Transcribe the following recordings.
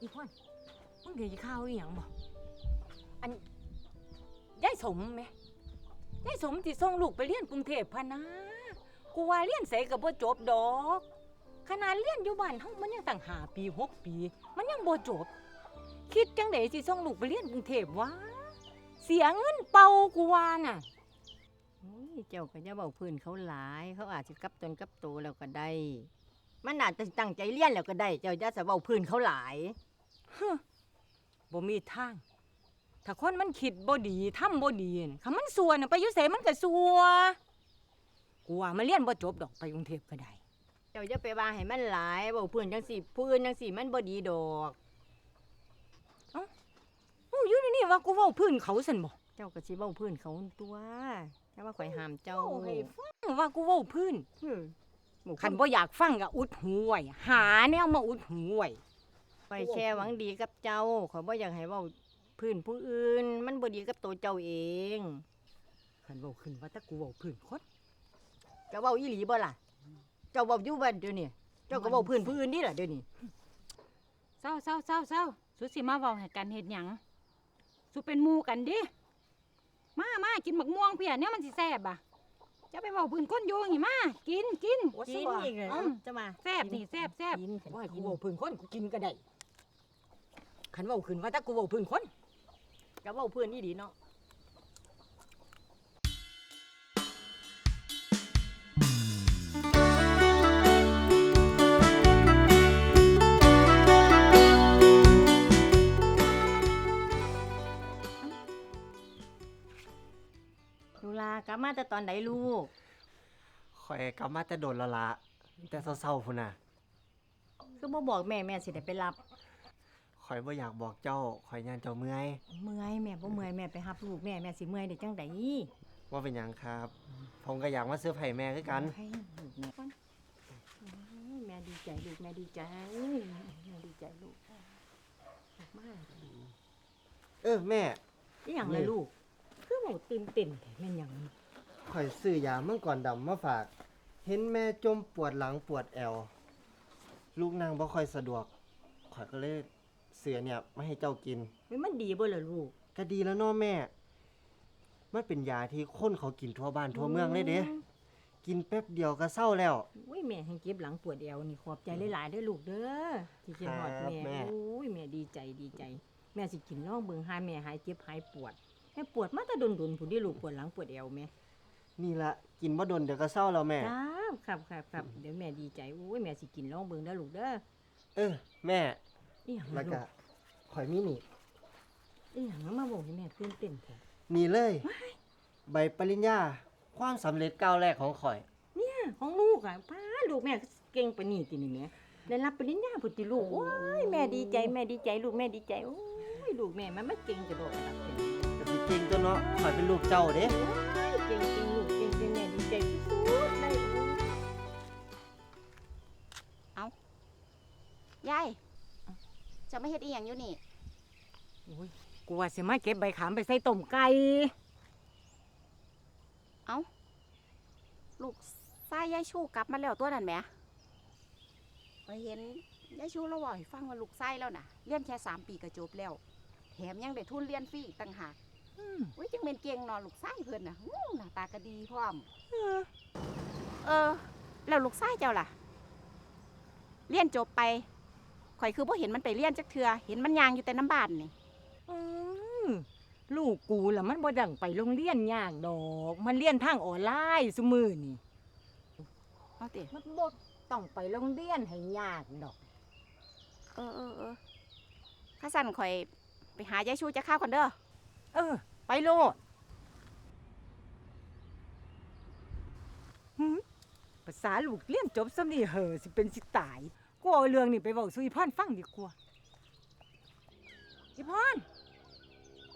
อีพ่อนมึงเดี๋ยวจะข้าวอีหยังบ่อันยายสมไหมยายสมที่ส่งลูกไปเรียนกรุงเทพพะนะกูว่าเรียนใสกับบ่จบดอก ขนาดเรียนอยู่บ้านเฮามันยังตั้งหาปีหกปี มันยังบ่จบ คิดจังไดสิส่งลูกไปเรียนกรุงเทพวะเสียเงินเป่ากูว่าน่ะเจ้าก็จะเบาพื้นเขาหลาย เขาอาจจะกลับตนกลับโตแล้วก็ได้ มันอาจจะตั้งใจเรียนแล้วก็ได้ เจ้าจะสะเบาพื้นเขาหลาย บ่มีทาง ถ้าคนมันคิดบ่ดีทำบ่ดีน่ะคันมันสัวน่ะไปอยู่ไสมันก็สัวกูว่ามันเรียนบ่จบดอกไปกรุงเทพก็ได้ เจ้าจะไปว่าให้มันหลายเบาพื้นจังสี่พื้นจังสี่มันบ่ดีดอก โอ้อยู่ในนี่ว่ากูเว้าพื้นเขาซั่นบ่เจ้าก็สิเบาพื้นเขาตัวแต่ว่าข่อยห้ามเจ้าเว้าให้ฟังว่ากูเว้าพื้นอืมหมู่คันบ่อยากฟังก็อุดหูไว้หาแนวมาอุดหูไว้ ข่อยแค่หวังดีกับเจ้าข่อยบ่อยากให้เว้าพื้นผู้อื่น มันบ่ดีกับตัวเจ้าเองคันเว้าขึ้นว่าแต่กูเว้าพื้นคนเจ้าเว้าอีหลีบ่ล่ะ เจ้าเว้าอยู่บ้านเดี๋ยวนี้เจ้าก็เว้าพื้นผู้อื่นนี่ล่ะเดี๋ยวนี้เศร้าเศร้าเศร้าเศร้าสุสิมาเว้าให้กันเฮ็ดหยังสุเป็นหมู่กันดิมามากินหมักม่วงเพียเนี่ยมันสิแซ่บอะ จะไปเว้าพื้นก้นโยงนี่มากินกิน กินอีกเลยอืม จะมาแซ่บนี่แซ่บแซ่บกินฉันว่าให้กิกูนเว้าพื้นคนกูกินก็ได้คันเว้าขึ้นว่าแต่กูเว้าพื้นคนก็เว้าพื้นนี่ดีเนาะ กลับมาแต่ตอนไหนลูก ข่อยกลับมาแต่โดนและละแต่เศร้าๆพุ่นน่ะ คือบ่บอกแม่แม่สิได้ไปรับ ข่อยบ่อยากบอกเจ้า ข่อยยานเจ้าเมื่อยเมื่อยแม่บ่เมื่อยแม่ไปรับลูกแม่แม่สิเมื่อยได้จังไดว่าเป็นหยังครับ ผมก็อยากมาเสื้อร์ไผ่แม่คือกัน ให้ลูกแม่ก่อนโอ้ยแม่ดีใจลูกแม่ดีใจแม่ดีใจลูกลูกมากเออแม่ อีหยังเลยลูก คือบ่ตื่นเต้นแท้แม่นหยังข่อยซื้อยาเมื่อก่อนดำมาฝาก เห็นแม่จมปวดหลังปวดแอว ลูกนั่งบ่ค่อยสะดวก ข่อยก็เลยเสือเนี่ยมาให้เจ้ากิน เฮ้ยมันดีบ่ล่ะลูกก็ดีแล้วเนาะแม่ มันเป็นยาที่คนเขากินทั่วบ้านทั่วเมืองเลยเด้กินแป๊บเดียวก็เศร้าแล้ว อุ้ยแม่ให้เก็บหลังปวดเอวนี่ขอบใจหลายๆเด้อลูกเด้อที่คิดฮอดครับแม่แม่โอ้ยแม่ดีใจดีใจ แม่สิกินน้องเบิ่งหาแม่หายเจ็บหายปวด แม่ปวดมาแต่ดนๆผู้ที่ลูกปวดหลังปวดเอวแม่นี่ละกินบ่ดนเดี๋ยวก็เศร้าแล้วแม่ ครับครับครับครับเดี๋ยวแม่ดีใจโอ้ยแม่สิกินน้องเบิ่งเด้อลูกเด้อเออ แม่อีหยังแล้วลูก็กข่อยมีนี่ อีหยังมาบอกให้แม่ตื่นเต้นแท้นี่เลย ใบปริญญา ความสำเร็จก้าวแรกของข่อย เนี่ยของลูกอะป้าลูกแม่เก่งปานนี้ตินี่แม่ได้รับปริญญาพุ่นติลูกโอ้ยแม่ดีใจแม่ดีใจลูกแม่ดีใจโอ้ยลูกแม่มันมาเก่งกระโดดกระดับเป็นก็ สิเก่งตัวเนาะข่อยเป็นลูกเจ้าเด้เก่งจริงลูกเก่งจริงแม่ดีใจที่สุดเลยยายจะไม่เฮ็ดอีหยังอยู่นี่โอ้ยกูว่าสิมาเก็บใบขามไปใส่ต้มไก่ลูกซ้ายยายชูกลับมาแล้วตัวนั้นแหมไปเห็นยายชูเราบอกให้ฟังว่าลูกไส้แล้วน่ะเรียนแค่สามปีก็จบแล้ว แถมยังได้ทุนเรียนฟรีอีกต่างหาก อืมอุ้ยจังเป็นเก่งเนอนลูกไส้เพิ่นน่ะอู้หน้าตาก็ดีพร้อมเออ แล้วลูกไส้เจ้าล่ะ เรียนจบไปข่อยคือบ่เห็นมันไปเรียนจักเทือเห็นมันยางอยู่แต่น้ำบ้านนี่อืมลูกกูล่ะมันบ่ดังไปโรงเรียนยากดอก มันเรียนทางออนไลน์ซุมื้อนี่ เอาติมันบ่ต้องไปโรงเรียนให้ยากดอก เออเออเออข้าสั่นข่อยไปหายายชูจะข้าวกันเด้อ เออ ไปโลดภาษาลูกเรียนจบซำนี่เหอะสิเป็นสิตายกูเอาเรื่องนี้ไปเว้าสู่อีพรฟังดีกว่าอีพร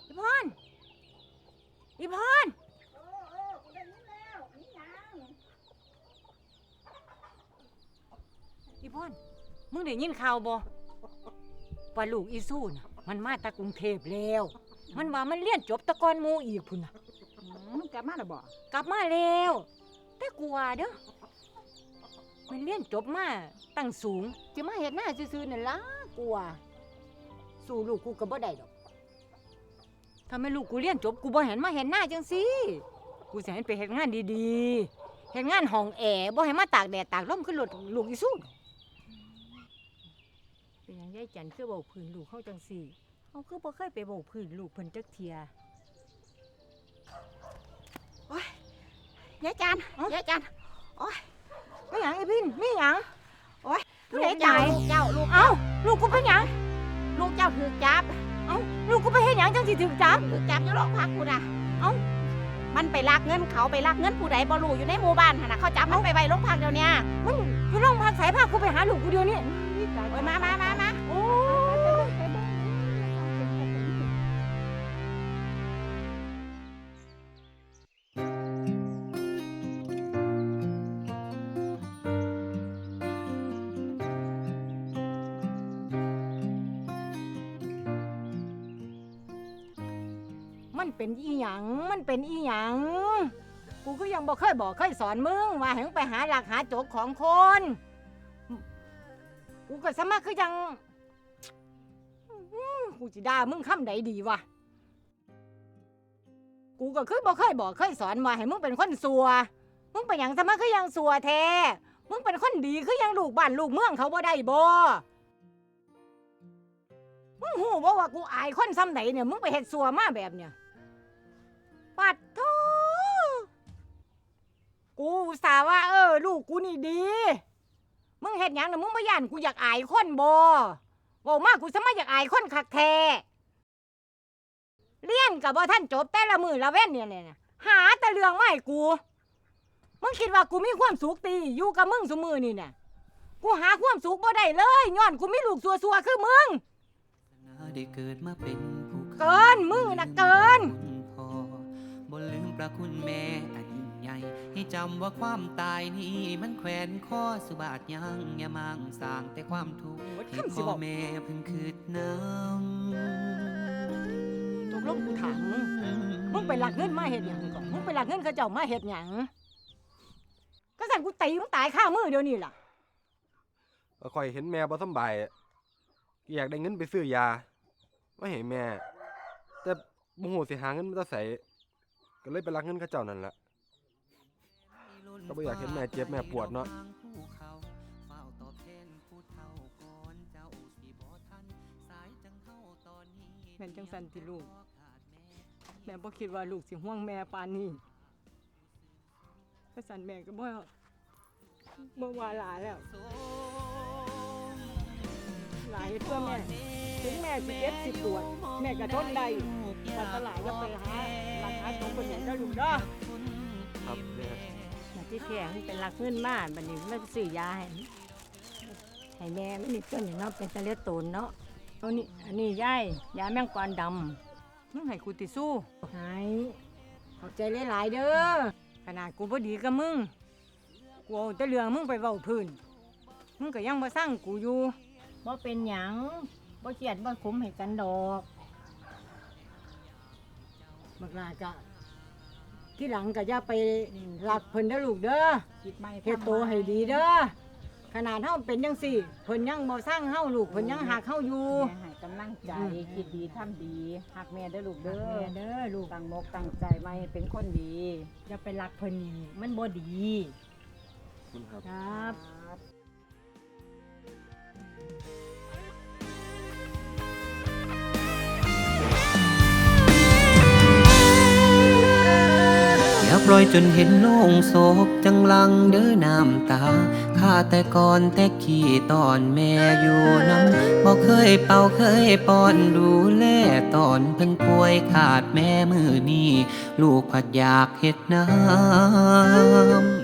อีพรอีพรอีพรมึงได้ยินข่าวบ่ว่าลูกอีสู้น่ะมันมาจากกรุงเทพแล้ว มันว่ามันเรียนจบแตะกอนหมูอีกพุ่นน่ะ อืมกลับมาแล้วบ่กลับมาแล้ว แต่กลัวเด้อมันเรียนจบมาตั้งสูงจะมาเฮ็ดหน้าซื่อๆนั่นล่ะกลัวสู้ลูกกูก็บ่ได้ดอกถ้าไม่ลูกกูเรียนจบกูบ่เห็นมาเห็นหน้าจังสิกูสิให้ไปเฮ็ดงานดีๆเฮ็ดงานห้องแอร์บ่ให้มาตากแดดตากลมขึ้นรถลูกอีสู้ดอกเป็นหยังยายจันคือเว้าพื้นลูกเฮาจังซี่ เฮาคือบ่เคยไปเว้าพื้นลูกเพิ่นจักเที่ยยายจันยายจันไม่หยังไอ้พินไม่หยังผู้ใดจ่ายลูกเจ้าลูกเอ้าลูกกูเป็นหยังลูกเจ้าถือจับเอ้าลูกกูไปเฮ็ดหยังจังสิถึงจับถือจับอยู่โรงพักกูน่ะเอ้ามันไปลักเงินเขาไปลักเงินผู้ใดบ่รู้อยู่ในหมู่บ้านหั่นน่ะเขาจับมันไปไว้โรงพักเดี๋ยวเนี้ยมันอยู่โรงพักสายพากูไปหาลูกกูเดียวนี้โอ้ยมามามามาโอ้ เป็นอีหยังมันเป็นอีหยังกูก็ยังบอกเคยบอกเคยสอนมึงว่าให้มึงไปหาหลักหาโจกของคนกูก็สมัครคือยังกูจะด่ามึงคำใดดีวะกูก็คือบอกเคยบอกเคยสอนว่าให้มึงเป็นคนสัวมึงเป็นอย่างสมัครคือยังสัวแท้มึงเป็นคนดีคือยังลูกบ้านลูกเมืองเขาบ่ได้บ่มึงหูบ่ว่ากูอายคนซ้ำไหนเนี่ยมึงไปเฮ็ดสัวมาแบบเนี่ย ปัดโทกูอุตส่าห์ว่าเออ ลูกกูนี่ดี มึงเฮ็ดหยังน่ะมึงบ่ย่านกูอยากอายคนบ่เว้ามากกูสมัยอยากอายคนคักแท้เรียนกับบ่ท่านจบแต่ละมือละเว้นเนี่ยเนี่ยนะหาแต่เรื่องมาให้กู มึงคิดว่ากูมีความสุขตีอยู่กับมึงซุมือนี่น่ะกูหาความสุขบ่ได้เลยย้อนกูมีลูกซัวๆคือมึง ได้เกิดมาเป็นผู้เกินมึงน่ะเกิน ระคุณแม่อันยิ่งใหญ่ ให้จำว่าความตายนี่มันแขวนข้อสุบาทยังอย่ามังสร้างแต่ความทุกข์ให้คำสิพ่อบอกแม่เพิ่งคืดน้ตกลงกูถามมึงมึงไปหลักเงินมาเฮ็ดหยังก่อนมึงไปหลักเงินเขาเจ้ามาเฮ็ดหยังก็สั่นกูตีมึงตายข้ามือเดี๋ยวนี้ล่ะก็ค่อยเห็นแม่บ่สำบายก็อยากได้เงินไปซื้อยามาให้แม่ แต่บ่ฮู้สิหาเงินมาจากไส ก็เลยไปรักเงินเขาเจ้านั่นล่ะำก็บ่อยากเห็นแม่เจ็บแม่ปวดเนาะเฝ้าตอบแทนผู้เฒ่าก่อนเจ้าสิบ่ทันสายจังเฮาตอนนี้แม่นจังซั่นติลูก แม่บ่คิดว่าลูกสิห่วงแม่ปานนี้ก็สั่นแม่ก็บ่บ่ว่าหลาแล้ว หลายเพื่อแม่ถึงแม่สิเจ็บสิปวดแม่ก็ทนได้แต่ตลาดจะไปหาหลักหาตรงคนอย่างเจ้าลูกเด้อครับแม่น่ะที่แท้มันเป็นหลักเงินมาบัดนี้มันซื้อยาให้ให้แม่ไมันนี่ต้นนี่เนาะเป็นตะเลโตนเนาะเอานี่อันนี้ยายยาแมงกวานดำมึงให้กูติสู้หายขอบใจหลายๆเด้อขนาดกูบ่ดีกับมึงกูเอาแต่เรื่องมึงไปเว้าพื้นมึงก็ยังบ่สร้างกูอยู่ บ่เป็นหยังบ่เครียดบ่คุ้มให้กันดอกบักลากะที่หลังก็อย่าไปหลักเพิ่นเด้อลูกเด้อคิดไม่เฮ็ดโตวให้ดีเด้อขนาดเฮาเป็นจังซี่เพิ่นยังบ่สร้างเฮาลูกเพิ่นยังหักเฮาอยู่ แม่ให้กำลังใจคิดดีทำดีหักแม่เด้อลูกเด้เด้ออเด้อลูกตั้งมกตั้งใจไว้ให้เป็นคนดีอย่าไปรักเพิ่นอีกมันบ่ดีคุณครับ ครับ อยจนเห็นโลงโศกจังลังเด้อน้ำตาข้าแต่ก่อนแต่ขี้ตอนแม่อยู่น้ำบอกเคยเป่าเคยป้อนดูแลตอนเพิ่นป่วยขาดแม่มือนี่ลูกผัดอยากเห็ดน้ำ